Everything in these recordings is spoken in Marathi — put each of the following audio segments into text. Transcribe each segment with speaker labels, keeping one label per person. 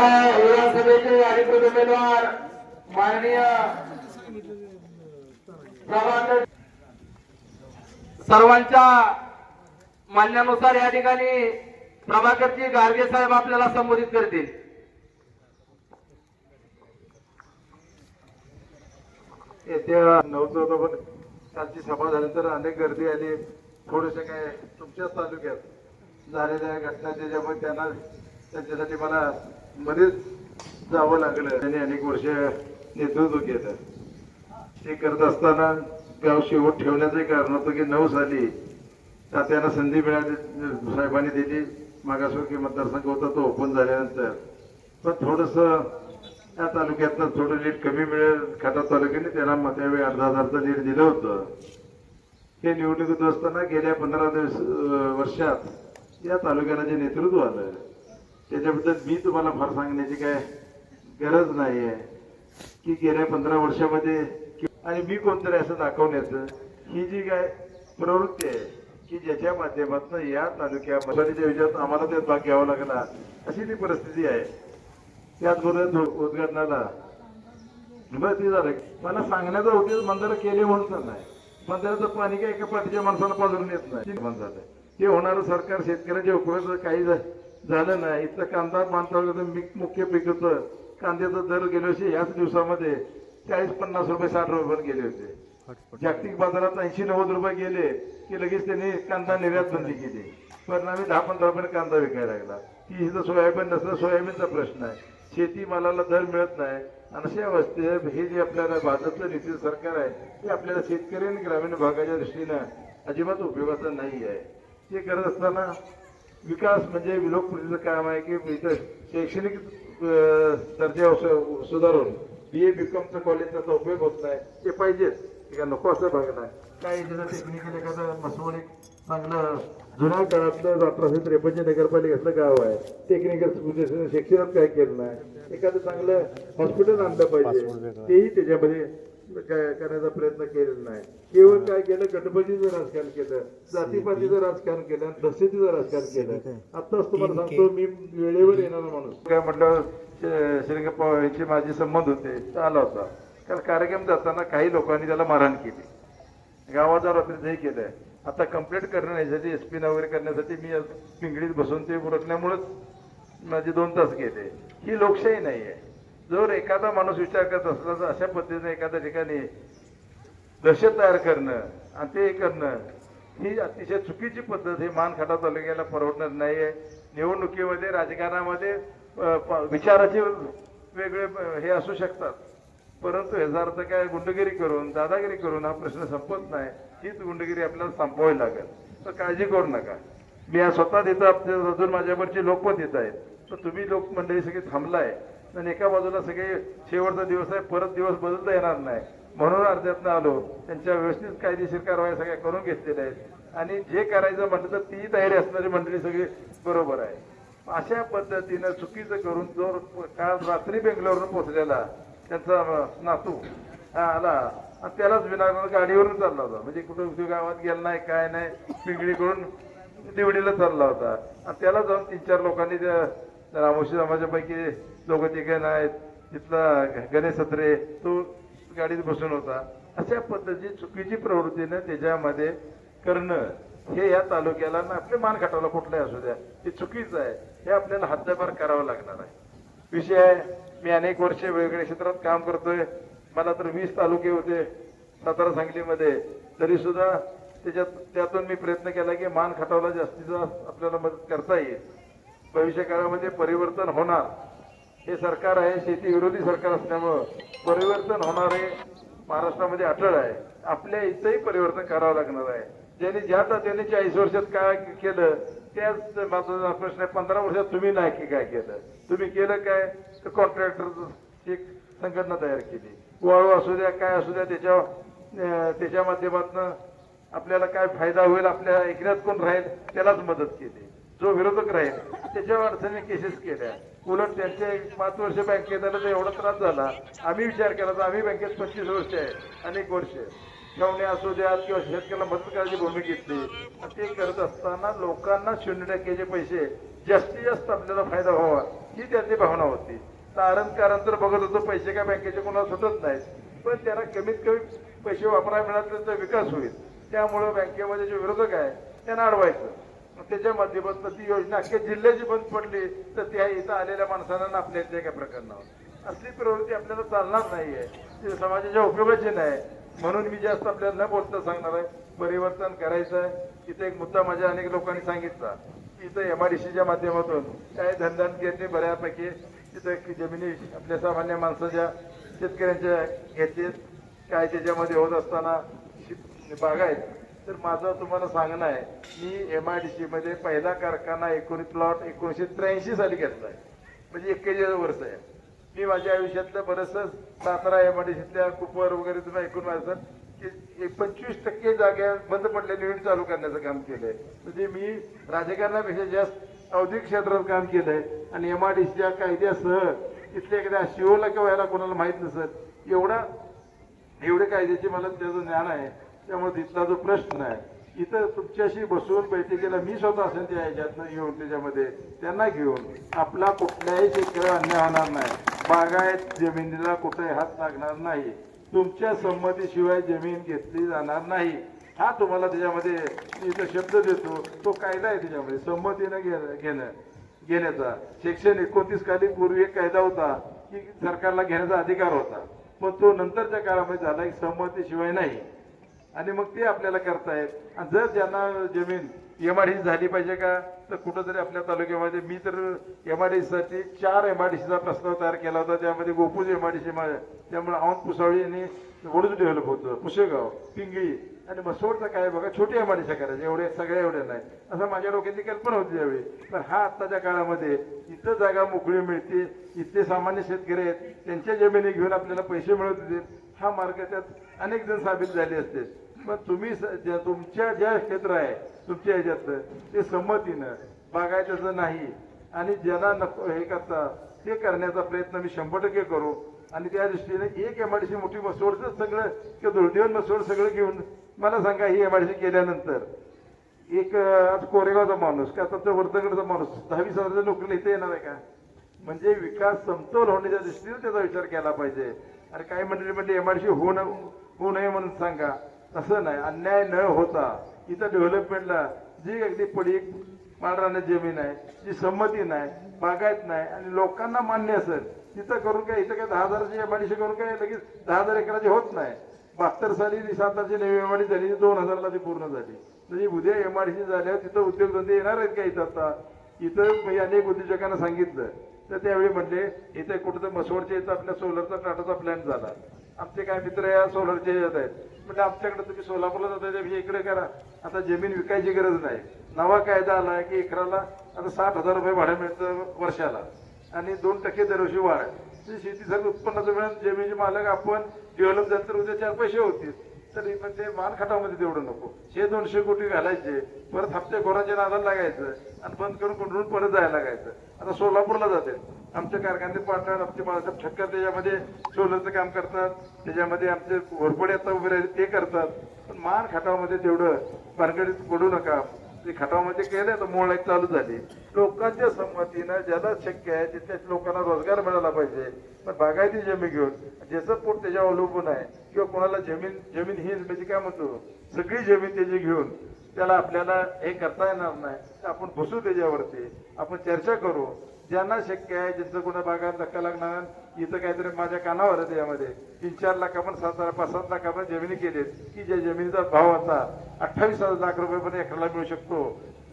Speaker 1: आता विधानसभेचे अधिकृत उमेदवार माननीय सर्वांच्या मान्यानुसार या ठिकाणी प्रभाकरजी गार्गे साहेब आपल्याला संबोधित करतील.
Speaker 2: येत्या नऊ चौदा पण कालची सभा झाल्यानंतर अनेक गर्दी आली थोडेसे काय तुमच्याच तालुक्यात झालेल्या घटना त्याच्यामुळे त्यांना त्यांच्यासाठी मला मध्येच जावं लागलं. त्यांनी अनेक वर्ष नेतृत्व केलं. ते करत असताना गाव शेवट ठेवण्याचं कारण होतं की नऊ साली तात्यांना संधी मिळाली साहेबांनी दिली. मागासवर्गीय मतदारसंघ होता तो ओपन झाल्यानंतर. पण थोडस या तालुक्यातनं थोडं लीड कमी मिळेल. खाटा तालुक्याने त्याला मग त्यावेळी अर्धा हजारचं लीड दिलं होतं. हे निवडणुकीत असताना गेल्या पंधरा दिवस वर्षात या तालुक्याला जे नेतृत्व आलं त्याच्याबद्दल मी तुम्हाला फार सांगण्याची काय गरज नाही आहे की गेल्या पंधरा वर्षामध्ये आणि मी कोणतरी असं दाखवण्याचं ही जी काय प्रवृत्ती आहे की ज्याच्या माध्यमातून या तालुक्यामध्ये विचारात आम्हाला त्यात भाग घ्यावा लागला अशी ती परिस्थिती आहे. त्याचबरोबर उद्घाटनाला बरं ते झालं. मला सांगण्याचा उद्देश मंदिर केले म्हणून नाही. मंदिराचं पाणी काय एका पाठीच्या माणसाला पाजरून येत नाही. मन झालं ते होणारं सरकार शेतकऱ्याच्या उपयोगाचं काही झालं नाही इथलं कांदा मानता मुख्य पीक होतं. कांद्याचा दर गेल्या वर्षी याच दिवसामध्ये चाळीस पन्नास रुपये साठ रुपये पण गेले होते. जागतिक बाजारात ऐंशी नव्वद रुपये गेले की लगेच त्यांनी कांदा निर्यात बंदी केली. परिणामी दहा पंधरा रुपये कांदा विकायला लागला. ती इथं सोयाबीन नसलं सोयाबीनचा प्रश्न आहे. शेती मालाला दर मिळत नाही. आणि अशा अवस्थेत हे जे आपल्याला भाजपचं नितीश सरकार आहे ते आपल्याला शेतकरी आणि ग्रामीण भागाच्या दृष्टीनं अजिबात उपयोगाचं नाही आहे. ते करत असताना विकास म्हणजे लोकप्रतिनिधीचं काम आहे की इथं शैक्षणिक दर्जा सुधारून बी ए बी कॉमचं कॉलेज त्याचा उपयोग होत नाही. ते पाहिजेच काय नको असं भाग नाही. काय तिथं टेक्निकल एखादं मसवड एक चांगलं जुन्या काळातलं अठराशे त्रेपन्न नगरपालिकेतलं गाव आहे. टेक्निकल शिक्षणात काय केलं नाही. एखादं चांगलं हॉस्पिटल आणलं पाहिजे. तेही त्याच्यामध्ये करण्याचा प्रयत्न केलेला नाही. केवळ काय केलं? गटबजीचं राजकारण केलं. जातीपातीचं राजकारण केलं. आणि दहशतीचं राजकारण केलं. आताच तुम्हाला सांगतो मी वेळेवर येणारा माणूस. काय म्हटलं श्रीरंग पवार यांचे माझे संबंध होते तो आला होता. काल कार्यक्रम जाताना काही लोकांनी त्याला मारहाण केली. गावाचा रात्री केलंय. आता कंप्लीट करण्यासाठी एस पी वगैरे करण्यासाठी मी आज पिंगळीत बसून ते उरकल्यामुळेच माझे दोन तास गेले. ही लोकशाही नाही आहे जर एखादा माणूस विचार करत असला तर अशा पद्धतीने एखाद्या ठिकाणी दहशत तयार करणं आणि ते करणं ही अतिशय चुकीची पद्धत हे मानखाटा तालुक्याला परवडणार नाही आहे निवडणुकीमध्ये राजकारणामध्ये प- विचाराचे वेगळे हे असू शकतात. परंतु याचा अर्थ काय? गुंडगिरी करून दादागिरी करून हा प्रश्न संपत नाही. हीच गुंडगिरी आपल्याला संपवावी लागेल. तर काळजी करू नका. मी आज स्वतः तिथं अजून माझ्यावरचे लोक पण येत आहेत. तर तुम्ही लोकमंडळी सगळी थांबलाय. आणि एका बाजूला सगळे शेवटचा दिवस आहे परत दिवस बदलता येणार नाही. म्हणून अर्ध्यातनं आलो. त्यांच्या व्यवस्थित कायदेशीर कारवाई सगळ्या करून घेतलेल्या आहेत. आणि जे करायचं म्हटलं तर ती तयारी असणारी मंडळी सगळी बरोबर आहे. अशा पद्धतीनं चुकीचं करून जो काल रात्री बेंगलोरवरून पोहोचलेला त्यांचा नातू हा आला. आणि त्यालाच विनाकारण गाडीवरून चालला होता. म्हणजे कुठं उद्योग गावात गेला नाही काय नाही पिंगळीकडून दिवडीला चालला होता. आणि त्याला जाऊन तीन चार लोकांनी त्या रामोशी समाजापैकी लोक तिघे नाहीत तिथला गणेश सत्रे तो गाडीत बसून होता. अशा पद्धतीची चुकीची प्रवृत्तीनं त्याच्यामध्ये करणं हे या तालुक्याला ना आपले मान खाटावला कुठलाही असू द्या हे चुकीचं आहे. हे आपल्याला हद्दपार करावं लागणार आहे. विषय आहे मी अनेक वर्षे वेगवेगळ्या क्षेत्रात काम करतोय. मला तर वीस तालुके होते सातारा सांगलीमध्ये. तरी सुद्धा त्याच्यात त्यातून मी प्रयत्न केला की मान खटावला जास्तीचा आपल्याला मदत करता येईल. भविष्य काळामध्ये परिवर्तन होणार. हे सरकार आहे शेती विरोधी सरकार असल्यामुळं परिवर्तन होणार हे महाराष्ट्रामध्ये अटळ आहे. आपल्या इथंही परिवर्तन करावं लागणार आहे. ज्यांनी ज्या त्यांनी चाळीस वर्षात काय केलं त्याच महत्त्वाचा प्रश्न आहे पंधरा वर्षात तुम्ही नाही की काय केलं? तुम्ही केलं काय? तर कॉन्ट्रॅक्टरची संघटना तयार केली. वाळू असू द्या काय असू द्या त्याच्या त्याच्या माध्यमातून आपल्याला काय फायदा होईल आपल्या ऐकण्यात कोण राहील त्यालाच मदत केली. जो विरोधक राहील त्याच्यावर अडचणी केसेस केल्या. उलट त्यांचे पाच वर्ष बँकेत आलं तर एवढा त्रास झाला. आम्ही विचार केला तर आम्ही बँकेत पंचवीस वर्ष आहे अनेक वर्ष छावणी असू द्या किंवा शेतकऱ्याला मदत करायची भूमिका घेतली. ते करत असताना लोकांना शून्य टक्क्याचे पैसे जास्तीत जास्त आपल्याला फायदा व्हावा ही त्यांची भावना होती. तारण कारण तर बघत होतो पैसे काय बँकेचे कोणाला सुटत नाहीत. पण त्यांना कमीत कमी पैसे वापरायला मिळाले तर विकास होईल. त्यामुळं बँकेमध्ये जे विरोधक आहे त्यांना अडवायचं. त्याच्या माध्यमातून ती योजना अख्ख्या जिल्ह्याची बंद पडली तर त्या इथं आलेल्या माणसांना नापल्या येते एका प्रकरणावर. असली प्रवृत्ती आपल्याला चालणार नाहीये ती समाजाच्या उपयोगाची नाही. म्हणून मी जास्त आपल्याला न बोलता सांगणार आहे. परिवर्तन करायचं आहे. इथे एक मुद्दा माझ्या अनेक लोकांनी सांगितला. इथं एम आय डी सीच्या माध्यमातून काय धंदान घेतले बऱ्यापैकी तिथं की जमिनी आपल्या सामान्य माणसाच्या शेतकऱ्यांच्या घेतलेत काय त्याच्यामध्ये होत असताना शि- बागा आहेत. तर माझं तुम्हाला सांगणं आहे मी एम आय डी सी मध्ये पहिला कारखाना एकोणीस प्लॉट एकोणीसशे त्र्याऐंशी साली घेतलाय म्हणजे एक्केचाळीस वर्ष आहे. मी माझ्या आयुष्यातलं बरंचसं सातारा एम आय डी सीतल्या कुपर वगैरे तुम्ही ऐकून माझं की एक पंचवीस टक्के जाग्या बंद पडलेल्या युनिट चालू करण्याचं काम केलंय. म्हणजे मी राजकारणापेक्षा जास्त औद्योगिक क्षेत्रात काम केलंय आणि एम आय डी सीच्या कायद्यासह तिथल्या एखाद्या शिवला किंवा याला कोणाला माहीत नसत एवढा एवढे कायद्याचे मला त्याचं ज्ञान आहे. त्यामुळे तिथला जो प्रश्न आहे इथं तुमच्याशी बसून बैठकीला मी स्वतः असेल त्या ह्याच्यातनं येऊन त्याच्यामध्ये त्यांना घेऊन आपला कुठल्याही शेतकऱ्याला अन्याय होणार नाही. बागायत जमिनीला कुठेही हात लागणार नाही. तुमच्या संमतीशिवाय जमीन घेतली जाणार नाही. हा तुम्हाला त्याच्यामध्ये इथं शब्द देतो तो कायदा आहे त्याच्यामध्ये. संमतीनं घेणं घेणं घेण्याचा. सेक्शन एकोणतीस खाली पूर्वी एक कायदा होता की सरकारला घेण्याचा अधिकार होता. पण तो नंतरच्या काळामध्ये झाला की संमतीशिवाय नाही. आणि मग ते आपल्याला करतायत. आणि जर ज्यांना जमीन एम एमआयडीसी झाली पाहिजे का तर कुठंतरी आपल्या तालुक्यामध्ये मी तर एमआयडीसीसाठी चार एम आर डीसीचा प्रस्ताव तयार केला होता. त्यामध्ये गोपूज एमआयडीसी त्यामुळे औंध पुसावळी आणि वडूज डेव्हलप होतं. पुसेगाव पिंगळी आणि मसोडचं काय बघा छोटी एम आर डीसा करायचे एवढे सगळ्या एवढ्या नाही. असं माझ्या डोक्यातली कल्पना होती त्यावेळी. पण हा आत्ताच्या काळामध्ये इथं जागा मोकळी मिळते. इथले सामान्य शेतकरी आहेत. त्यांच्या जमिनी घेऊन आपल्याला पैसे मिळत होते. ह्या मार्गाच्यात अनेक जण साबित झाले असते. पण तुम्ही स- ज्या- तुमच्या ज्या क्षेत्र आहे तुमच्या ह्याच्यातलं ते संमतीनं बागायचं नाही आणि ज्यांना नको हे करता ते करण्याचा प्रयत्न मी शंभर टक्के करू. आणि त्या दृष्टीने एक एम आय डी मोठी मसोडचं सगळं किंवा दुर्दैवन मसोड सगळं घेऊन मला सांगा ही एम आय डी केल्यानंतर. एक आज कोरेगावचा माणूस का आता वर्धगडचा माणूस दहावीस हजाराच्या नोकरीला इथे येणार आहे का? म्हणजे विकास समतोल होण्याच्या दृष्टीने त्याचा विचार केला पाहिजे. आणि काही मंडळी म्हणजे एमआयडीसी होऊ न होऊ नये म्हणून सांगा. तसं नाही. अन्याय न होता इथं डेव्हलपमेंटला जी अगदी पडीक माळरानं जमीन आहे जी संमती नाही बागायत नाही आणि लोकांना मान्य असेल तिथं करून काय इथं काय दहा हजाराची एमआरसी करून काय लगेच दहा हजार एकराची होत नाही. बहात्तर साली सातारची नवी एमआयडी झाली ती दोन हजारला ती पूर्ण झाली. म्हणजे उद्या एमआरसी झाल्यावर तिथं उद्योगधंदे येणार आहेत का इथं आता? इथं मी अनेक उद्योजकांना सांगितलं. तर त्यावेळी म्हणले इथे कुठं तर मसवडच्या इथं आपल्या सोलरचा टाटाचा प्लॅन झाला. आमचे काय मित्र या सोलरचे येत आहेत. म्हणजे आमच्याकडे तुम्ही सोलापूरला जाता तुम्ही म्हणजे इकडे करा. आता जमीन विकायची गरज नाही. नवा कायदा आला की एकराला आता साठ हजार रुपये भाडं मिळतं वर्षाला. आणि दोन टक्के दरवर्षी वाढ म्हणजे शेतीसाठी उत्पन्नाचं मिळून जमिनीचे मालक आपण डेव्हलप झालं तर उद्या चार पैसे होतील. तरी पण ते मान खटामध्ये तेवढं नको. हे दोनशे कोटी घालायचे परत हप्ते घोराचे नादाला लागायचं आणि बंद करून कोंडून परत जायला लागायचं. आता सोलापूरला जाते आमच्या कारखान्यात पाटण आमचे बाळासाहेब ठक्कर त्याच्यामध्ये सोलरचं काम करतात. त्याच्यामध्ये आमचे घोरपडे आता उभे राहिले ते करतात. पण मान खटावमध्ये तेवढं भानगडीत पडू नका. ते खटावमध्ये केलं तर मोळ एक चालू झाली. लोकांच्या संमतीनं ज्याला शक्य आहे तिथल्या लोकांना रोजगार मिळाला पाहिजे. पण बागायती जमी घेऊन ज्याचं पोट त्याच्यावर अवलंबून आहे किंवा कोणाला जमीन जमीन ही म्हणजे काय म्हणतो सगळी जमीन त्याची घेऊन त्याला आपल्याला हे करता येणार नाही. तर आपण बसू त्याच्यावरती आपण चर्चा करू. ज्यांना शक्य आहे ज्यांचं कोणा भागात धक्का लागणार इथं काहीतरी माझ्या कानावर आहे त्यामध्ये. तीन चार लाखापण सात पाच सात लाखापण जमिनी केलीत. की ज्या जमिनीचा भाव आता अठ्ठावीस हजार लाख रुपये पण एकराला मिळू शकतो.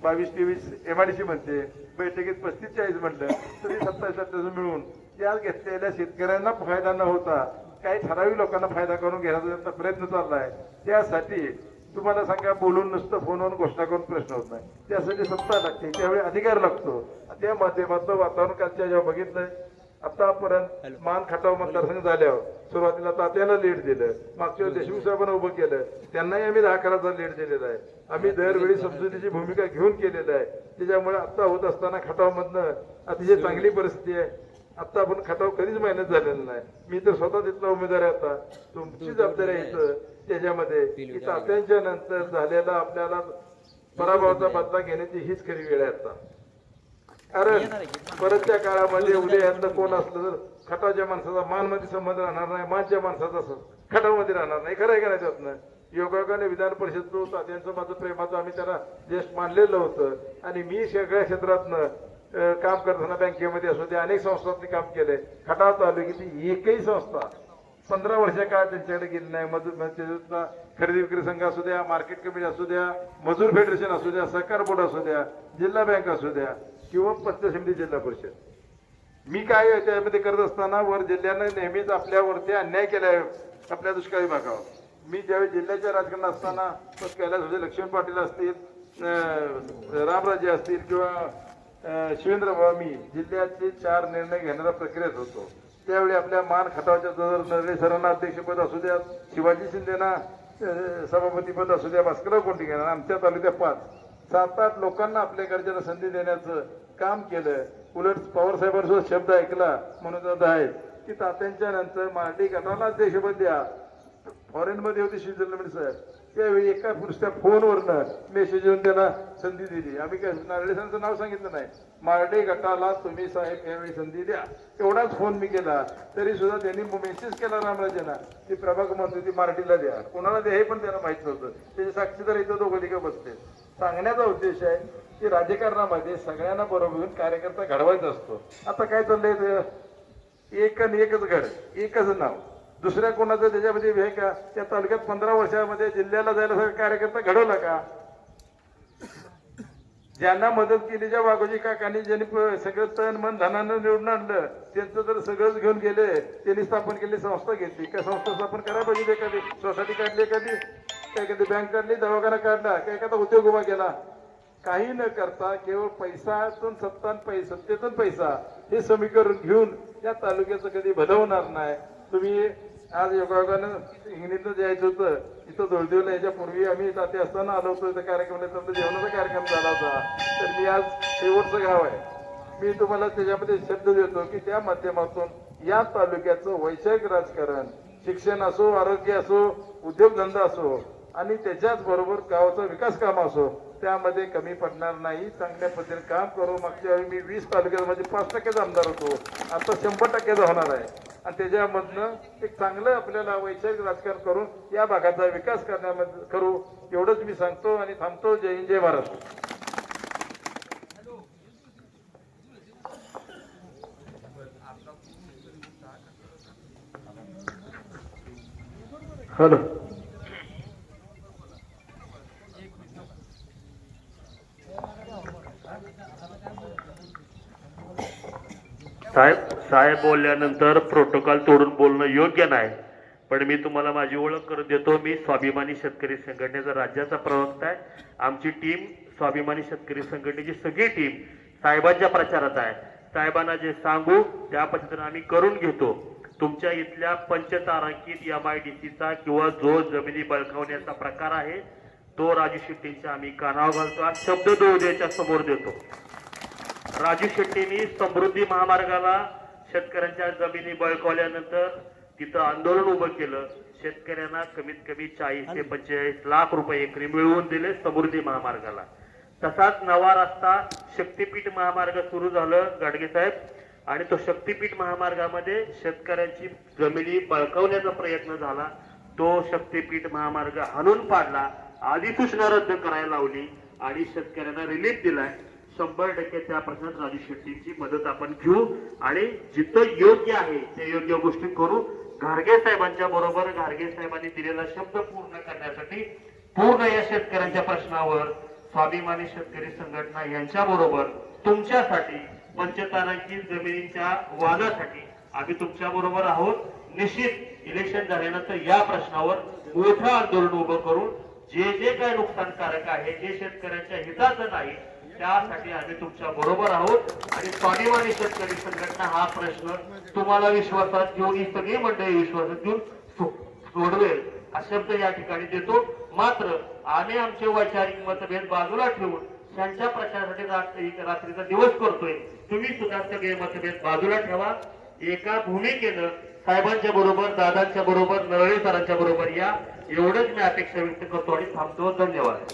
Speaker 2: बावीस तेवीस एमआयडीसी म्हणते बैठकीत पस्तीस चाळीस म्हटलं तरी सत्तावीस सत्तावीस मिळून त्या घेतलेल्या शेतकऱ्यांना फायदा न होता काही ठराविक लोकांना फायदा करून घेण्याचा त्यांचा प्रयत्न चाललाय. त्यासाठी तुम्हाला सांगा बोलून नुसतं फोनवर घोषणा करून प्रश्न होत नाही. त्यासाठी सत्ता लागते. त्यावेळी अधिकार लागतो. त्या माध्यमातून वातावरण कालच्या जेव्हा बघितलंय आतापर्यंत मान खटाव मतदारसंघ झाल्यावर सुरुवातीला तात्याला लीड दिलं. मागच्या देशमुख साहेबांना उभं केलं. त्यांनाही आम्ही दहा अकराचा लीड दिलेला आहे. आम्ही दरवेळी समजुतीची भूमिका घेऊन केलेलं आहे. त्याच्यामुळे आता होत असताना खटावमधनं अतिशय चांगली परिस्थिती आहे. आता आपण खटाव कधीच मेहनत झालेला नाही. मी तर स्वतः तिथला उमेदवार आहे आता. तुमची जबाबदारी इथं त्याच्यामध्ये. की तात्यांच्या नंतर झालेला आपल्याला पराभवाचा बदला घेण्याची हीच खरी वेळ आहे आता. कारण परतच्या काळामध्ये उद्या यांना कोण असलं तर खटाच्या माणसाचा मानमध्ये संबंध राहणार नाही मानच्या माणसाचा खटामध्ये राहणार नाही. खरं आहे का नाही त्यातनं योगायोगाने विधान परिषद होता त्यांचं माझं प्रेमाचं आम्ही त्यांना ज्येष्ठ मानलेलं होतं. आणि मी सगळ्या क्षेत्रातनं काम करताना बँकेमध्ये असो ते अनेक संस्थांनी काम केलंय. खटाव ती एकही संस्था पंधरा वर्षा काळ त्यांच्याकडे गेली नाही. मजूर म्हणजे खरेदी विक्री संघ असू द्या मार्केट कमिटी असू द्या मजूर फेडरेशन असू द्या सहकार बोर्ड असू द्या जिल्हा बँक असू द्या किंवा पंचायत समिती जिल्हा परिषद. मी काय त्यामध्ये करत असताना वर जिल्ह्यानं नेहमीच आपल्यावरती अन्याय केला आहे आपल्या दुष्काळी भागावर. मी ज्यावेळी जिल्ह्याच्या राजकारणात असताना कैलास होते लक्ष्मण पाटील असतील रामराजे असतील किंवा शिवेंद्र मी जिल्ह्याचे चार निर्णय घेणाऱ्या प्रक्रियेत होतो. त्यावेळी आपल्या मान खटावच्या जर नरळे सरांना अध्यक्षपद असू द्या शिवाजी शिंदेना सभापतीपद असू द्या भास्करराव घेणार आमच्या तालुक्यात पाच. सात आठ लोकांना आपल्या गरजेला संधी देण्याचं काम केलं. उलट पवार शब्द ऐकला म्हणून आता की तात्यांच्या नंतर मांडी गटाला अध्यक्षपद द्या. फॉरेनमध्ये होते स्वित्झर्लंड साहेब. त्यावेळी एका नुसत्या फोनवरनं मेसेज येऊन त्यांना संधी दिली. आम्ही काय नारळेसांचं नाव सांगितलं नाही. मार्डे गटाला तुम्ही साहेब यावेळी संधी द्या. एवढाच फोन मी केला. तरी सुद्धा त्यांनी मेसेज केला रामराजेंना. ती प्रभाग म्हणतो ती मार्डीला द्या. कोणाला द्या हे पण त्यांना माहीत नव्हतं. त्याचे साक्षीदार इथं दोघं तिघं बसते सांगण्याचा उद्देश आहे की राजकारणामध्ये सगळ्यांना बरोबर घेऊन कार्यकर्ता घडवायचा असतो. आता काय चाललंय ते? एक आणि एकच घर एकच नाव. दुसऱ्या कोणाचं त्याच्यामध्ये हे का? त्या तालुक्यात पंधरा वर्षामध्ये जिल्ह्याला जायला कार्यकर्ता घडवला का? ज्यांना मदत केली ज्या वाघोजी काकांनी ज्यांनी सगळं तन मन धनानं निवडून आणलं त्यांचं जर सगळंच घेऊन गेले. त्यांनी स्थापन केली संस्था घेतली. का संस्था स्थापन करायला पाहिजे एखादी. सोसायटी काढली एखादी. एखादी बँक काढली दवाखाना काढला का एखादा उद्योग उभा केला. काही न करता केवळ पैसातून सत्ता आणि पैसा सत्तेतून पैसा हे समीकरण घेऊन या तालुक्याचं कधी भलवणार नाही. तुम्ही आज योगायोगानं इंग्लिशनं जायचं होतं इथं धुळदेवला याच्या पूर्वी आम्ही ताते असताना आलो होतो. त्या कार्यक्रमाला तर जेवणाचा कार्यक्रम झाला होता. तर मी आज शेवटचं गाव आहे. मी तुम्हाला त्याच्यामध्ये शब्द देतो की त्या माध्यमातून या तालुक्याचं वैषयिक राजकारण शिक्षण असो आरोग्य असो उद्योगधंदा असो आणि त्याच्याच बरोबर गावाचा विकास काम असो त्यामध्ये कमी पडणार नाही. चांगल्या पद्धतीने काम करू. मागच्या वेळी मी वीस तालुक्यामध्ये पाच टक्केचा आमदार होतो. आता शंभर टक्क्याचा होणार आहे. आणि त्याच्यामधनं एक चांगलं आपल्याला वैचारिक राजकारण करून या भागाचा विकास करण्यामध्ये करू एवढंच मी सांगतो आणि थांबतो. जय हिंद जय महाराष्ट्र हॅलो.
Speaker 3: साहेब. साहेब बोलल्यानंतर प्रोटोकॉल तोडून बोलणं योग्य नाही. पण मी तुम्हाला माझी ओळख करून देतो मी स्वाभिमानी शेतकरी संघटनेचा राज्याचा प्रवक्ता आहे. आमची टीम स्वाभिमानी शेतकरी संघटनेची सगळी टीम साहेबांच्या प्रचारात आहे. साहेबांना जे सांगू त्या पद्धतीने आम्ही करून घेतो. तुमच्या इथल्या पंचतारांकित एम आय डी सीचा किंवा जो जमिनी बळकावण्याचा प्रकार आहे तो राजू शेट्टींच्या आम्ही कानावर घालतो आज शब्द दोहदेच्या समोर देतो. राजू शेट्टींनी समृद्धी महामार्गाला शेतकऱ्यांच्या जमिनी बळकावल्यानंतर तिथं आंदोलन उभं केलं. शेतकऱ्यांना कमीत कमी चाळीस ते पंचेचाळीस लाख रुपये एकरी मिळवून दिले समृद्धी महामार्गाला. तसाच नवा रस्ता शक्तीपीठ महामार्ग सुरू झालं गाडगे साहेब. आणि तो शक्तीपीठ महामार्गामध्ये शेतकऱ्यांची जमिनी बळकावण्याचा प्रयत्न झाला. तो शक्तीपीठ महामार्ग हाणून पाडला. अधिसूचना रद्द करायला लावली आणि शेतकऱ्यांना रिलीफ दिलाय. शंभर टक्के त्या प्रश्नात राजू शेट्टींची मदत आपण घेऊ आणि जिथं योग्य आहे ते योग्य गोष्टी करू. घारगे साहेबांच्या बरोबर घारगे साहेबांनी दिलेला शब्द पूर्ण करण्यासाठी पूर्ण या शेतकऱ्यांच्या प्रश्नावर स्वाभिमानी शेतकरी संघटना यांच्या बरोबर तुमच्यासाठी पंचतारांकित जमिनींच्या वादासाठी आम्ही तुमच्या बरोबर आहोत. निश्चित इलेक्शन झाल्यानंतर या प्रश्नावर मोठं आंदोलन उभं करून जे जे काय नुकसानकारक आहे जे शेतकऱ्यांच्या हिताचं नाही त्यासाठी आम्ही तुमच्या बरोबर आहोत. आणि स्वाभिमानी शेतकरी संघटना हा प्रश्न तुम्हाला विश्वासात घेऊन ही सगळी मंडळी विश्वासात घेऊन सोडवेल. हा शब्द या ठिकाणी देतो. मात्र आम्ही आमचे वैचारिक मतभेद बाजूला ठेवून त्यांच्या प्रचारासाठी रात्री रात्रीचा दिवस करतोय. तुम्ही सुद्धा सगळे मतभेद बाजूला ठेवा. एका भूमिकेनं साहेबांच्या बरोबर दादांच्या बरोबर नरळे सरांच्या बरोबर या. एवढंच मी अपेक्षा व्यक्त करतो आणि थांबतो. धन्यवाद.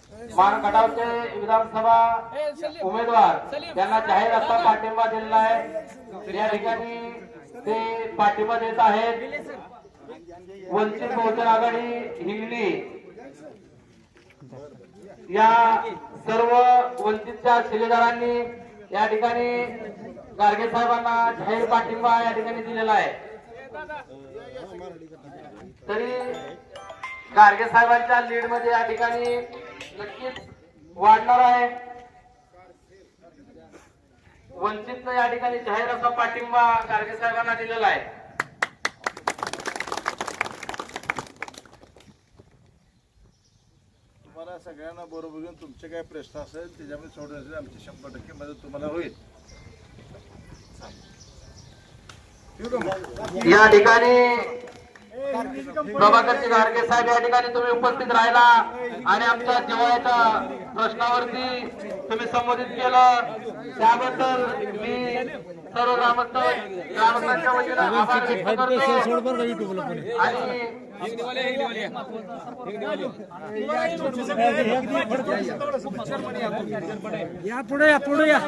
Speaker 1: मानखटावचे विधानसभा उमेदवार यांना जाहीर असा पाठिंबा दिलेला आहे या ठिकाणी ते पाठिंबा देत आहेत. वंचित बहुजन आघाडी हिंगणी. या सर्व वंचितच्या शिलेदारांनी या ठिकाणी गाडगे साहेबांना जाहीर पाठिंबा या ठिकाणी दिलेला आहे. तरी गाडगे साहेबांच्या लीडमध्ये या ठिकाणी नक्कीच वाढणार आहे. वंचितनं या ठिकाणी जाहीर असा पाठिंबा गाडगे साहेबांना दिलेला आहे.
Speaker 2: तुम्हाला सगळ्यांना बरोबर घेऊन तुमचे काय प्रश्न असेल त्याच्यामध्ये सोडवण्यासाठी आमची शंभर टक्के मदत तुम्हाला होईल.
Speaker 1: या ठिकाणी प्रभाकरजी गाडगे साहेब या ठिकाणी तुम्ही उपस्थित राहिला. आणि आमच्या जिवाळ्याच्या प्रश्नावरती तुम्ही संबोधित केलं. त्याबद्दल मी सर्व ग्रामस्थ ग्रामस्थांच्या वतीनं आभार व्यक्त करतो. आणि
Speaker 4: या पुढे या पुढे या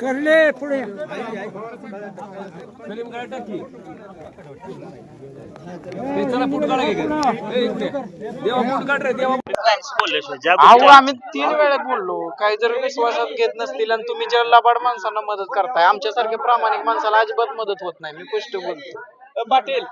Speaker 4: करले पुढे
Speaker 5: आम्ही तीन वेळा बोललो. काही जर विश्वासात घेत नसतील आणि तुम्ही ज्या लबाड माणसांना मदत करताय आमच्यासारख्या प्रामाणिक माणसाला अजिबात मदत होत नाही. मी पुष्ट बोलतो. पाटील.